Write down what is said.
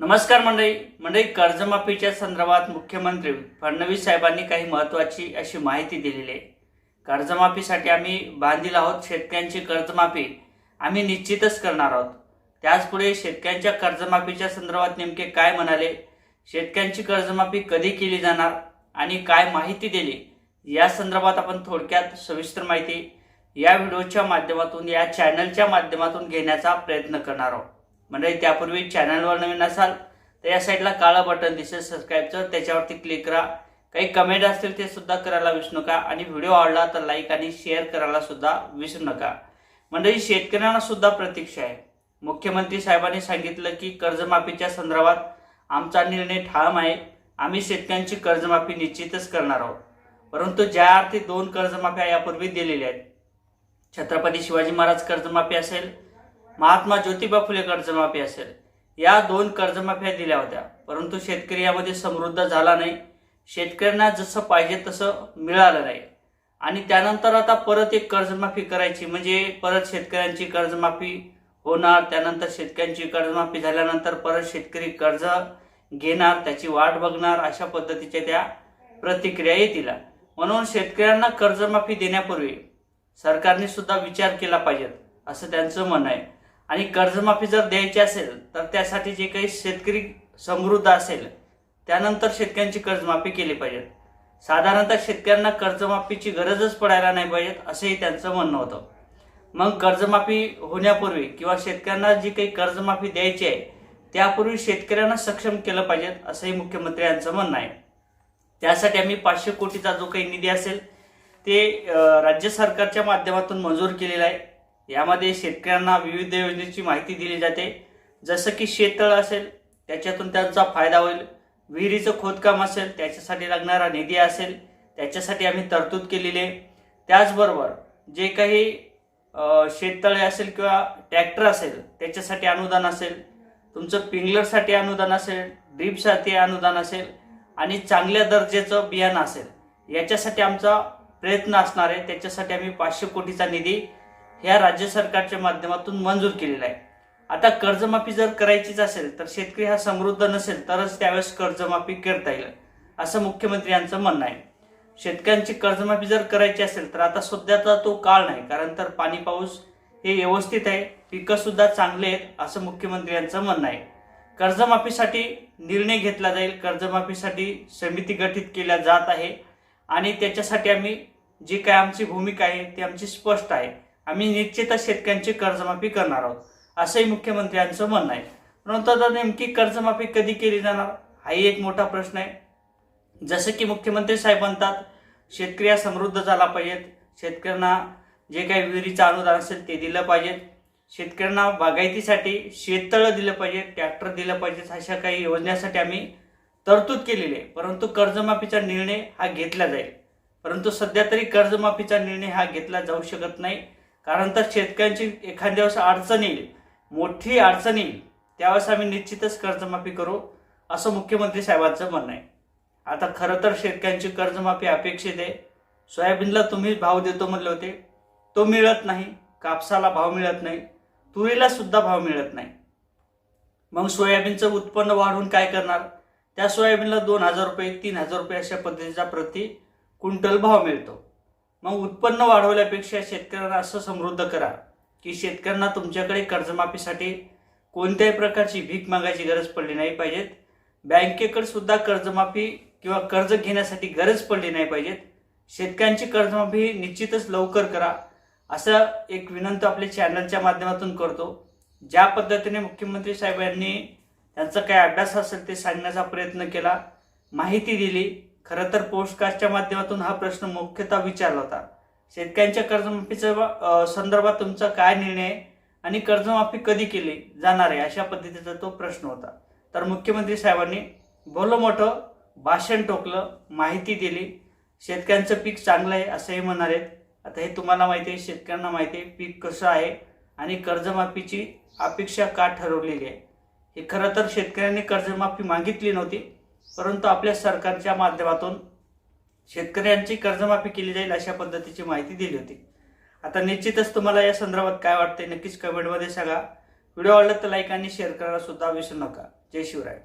नमस्कार मंडळी. मंडळी कर्जमाफीच्या संदर्भात मुख्यमंत्री फडणवीस साहेबांनी काही महत्त्वाची अशी माहिती दिलेली आहे. कर्जमाफीसाठी आम्ही बांधील आहोत. शेतकऱ्यांची कर्जमाफी आम्ही निश्चितच करणार आहोत. त्याचपुढे शेतकऱ्यांच्या कर्जमाफीच्या संदर्भात नेमके काय म्हणाले शेतकऱ्यांची कर्जमाफी कधी केली जाणार आणि काय माहिती दिली या संदर्भात आपण थोडक्यात सविस्तर माहिती या व्हिडिओच्या माध्यमातून या चॅनलच्या माध्यमातून घेण्याचा प्रयत्न करणार आहोत. म्हणजे त्यापूर्वी चॅनलवर नवीन असाल तर या साईडला काळं बटन दिसेल सबस्क्राईबचं त्याच्यावरती क्लिक करा. काही कमेंट असतील ते सुद्धा करायला विसरू नका. आणि व्हिडिओ आवडला तर लाईक आणि शेअर करायला सुद्धा विसरू नका. मंडळी शेतकऱ्यांना सुद्धा प्रतीक्षा आहे. मुख्यमंत्री साहेबांनी सांगितलं की कर्जमाफीच्या संदर्भात आमचा निर्णय ठाम आहे. आम्ही शेतकऱ्यांची कर्जमाफी निश्चितच करणार आहोत. परंतु ज्या अर्थी दोन कर्जमाफ्या यापूर्वी दिलेल्या आहेत छत्रपती शिवाजी महाराज कर्जमाफी असेल महात्मा ज्योतिबा फुले कर्जमाफी असेल. या दोन कर्जमाफ्या दिल्या होत्या. परंतु शेतकरी यामध्ये समृद्ध झाला नाही. शेतकऱ्यांना जसं पाहिजे तसं मिळालं नाही. आणि त्यानंतर आता परत एक कर्जमाफी करायची. म्हणजे परत शेतकऱ्यांची कर्जमाफी होणार त्यानंतर शेतकऱ्यांची कर्जमाफी झाल्यानंतर परत शेतकरी कर्ज घेणार त्याची वाट बघणार अशा पद्धतीच्या त्या प्रतिक्रिया येतील. म्हणून शेतकऱ्यांना कर्जमाफी देण्यापूर्वी सरकारने सुद्धा विचार केला पाहिजे असं त्यांचं म्हणणं आहे. आणि कर्जमाफी जर द्यायची असेल तर त्यासाठी जे काही शेतकरी समृद्ध असेल त्यानंतर शेतकऱ्यांची कर्जमाफी केली पाहिजे साधारणतः शेतकऱ्यांना कर्जमाफीची गरजच पडायला नाही पाहिजे असंही त्यांचं म्हणणं होतं. मग कर्जमाफी होण्यापूर्वी किंवा शेतकऱ्यांना जी काही कर्जमाफी द्यायची आहे त्यापूर्वी शेतकऱ्यांना सक्षम केलं पाहिजे असंही मुख्यमंत्री यांचं म्हणणं आहे. त्यासाठी आम्ही पाचशे कोटीचा जो काही निधी असेल ते राज्य सरकारच्या माध्यमातून मंजूर केलेलं आहे. यामध्ये शेतकऱ्यांना विविध योजनेची माहिती दिली जाते. जसं की शेततळ असेल त्याच्यातून त्यांचा फायदा होईल. विहिरीचं खोदकाम असेल त्याच्यासाठी लागणारा निधी असेल त्याच्यासाठी आम्ही तरतूद केलेली आहे. त्याचबरोबर जे काही शेततळे असेल किंवा ट्रॅक्टर असेल त्याच्यासाठी अनुदान असेल. तुमचं पिंगलरसाठी अनुदान असेल ड्रीपसाठी अनुदान असेल आणि चांगल्या दर्जाचं बियाणं असेल. याच्यासाठी आमचा प्रयत्न असणार आहे. त्याच्यासाठी आम्ही पाचशे कोटीचा निधी ह्या राज्य सरकारच्या माध्यमातून मंजूर केलेला आहे. आता कर्जमाफी जर करायचीच असेल तर शेतकरी हा समृद्ध नसेल तरच त्यावेळेस कर्जमाफी करता येईल असं मुख्यमंत्री यांचं म्हणणं आहे. शेतकऱ्यांची कर्जमाफी जर करायची असेल तर आता सध्याचा तो काळ नाही कारण तर पाणी पाऊस हे व्यवस्थित आहे पिकं सुद्धा चांगले आहेत असं मुख्यमंत्री यांचं म्हणणं आहे. कर्जमाफीसाठी निर्णय घेतला जाईल कर्जमाफीसाठी समिती गठीत केल्या जात आहे आणि त्याच्यासाठी आम्ही जी काय आमची भूमिका आहे ती आमची स्पष्ट आहे. आम्ही निश्चितच शेतकऱ्यांची कर्जमाफी करणार आहोत असंही मुख्यमंत्र्यांचं म्हणणं आहे. परंतु आता नेमकी कर्जमाफी कधी केली जाणार हाही एक मोठा प्रश्न आहे. जसं की मुख्यमंत्री साहेब म्हणतात शेतकरी समृद्ध झाला पाहिजेत. शेतकऱ्यांना जे काही विहिरीचं अनुदान असेल ते दिलं पाहिजेत. शेतकऱ्यांना बागायतीसाठी शेततळं दिलं पाहिजे ट्रॅक्टर दिलं पाहिजे अशा काही योजनेसाठी आम्ही तरतूद केलेली आहे. परंतु कर्जमाफीचा निर्णय हा घेतला जाईल. परंतु सध्या तरी कर्जमाफीचा निर्णय हा घेतला जाऊ शकत नाही. कारण तर शेतकऱ्यांची एखाद्या वेळेस अडचण येईल मोठी अडचण येईल त्यावेळेस आम्ही निश्चितच कर्जमाफी करू असं मुख्यमंत्री साहेबांचं म्हणणं आहे. आता खरं तर शेतकऱ्यांची कर्जमाफी अपेक्षित आहे. सोयाबीनला तुम्ही भाव देतो म्हणले होते. तो मिळत नाही कापसाला भाव मिळत नाही तुरीला सुद्धा भाव मिळत नाही. मग सोयाबीनचं उत्पन्न वाढवून काय करणार? त्या सोयाबीनला दोन हजार रुपये तीन हजार रुपये अशा पद्धतीचा प्रति क्विंटल भाव मिळतो. मग उत्पन्न वाढवल्यापेक्षा शेतकऱ्यांना असं समृद्ध करा की शेतकऱ्यांना तुमच्याकडे कर्जमाफीसाठी कोणत्याही प्रकारची भीक मागायची गरज पडली नाही पाहिजेत. बँकेकडे सुद्धा कर्जमाफी किंवा कर्ज घेण्यासाठी गरज पडली नाही पाहिजेत. शेतकऱ्यांची कर्जमाफी निश्चितच लवकर करा असं एक विनंती आपल्या चॅनलच्या माध्यमातून करतो. ज्या पद्धतीने मुख्यमंत्री साहेबांनी त्यांचा काय अभ्यास असेल ते सांगण्याचा प्रयत्न केला माहिती दिली. खरं तर पोस्टकास्टच्या माध्यमातून हा प्रश्न मुख्यतः विचारला होता. शेतकऱ्यांच्या कर्जमाफीच्या संदर्भात तुमचा काय निर्णय आहे आणि कर्जमाफी कधी केली जाणार आहे अशा पद्धतीचा तो प्रश्न होता. तर मुख्यमंत्री साहेबांनी भलं मोठं भाषण टोकलं माहिती दिली. शेतकऱ्यांचं पीक चांगलं आहे असंही म्हणणार आहेत आता हे तुम्हाला माहिती आहे शेतकऱ्यांना माहिती आहे पीक कसं आहे आणि कर्जमाफीची अपेक्षा का ठरवलेली आहे? हे खरं तर शेतकऱ्यांनी कर्जमाफी मागितली नव्हती. परंतु आपल्या सरकारच्या माध्यमातून शेतकऱ्यांची कर्जमाफी केली जाईल अशा पद्धतीची माहिती दिली होती. आता निश्चितच तुम्हाला या संदर्भात काय वाटते नक्कीच कमेंटमध्ये सांगा. व्हिडिओ आवडला तर लाईक आणि शेअर करायला सुद्धा विसरू नका. जय शिवराय.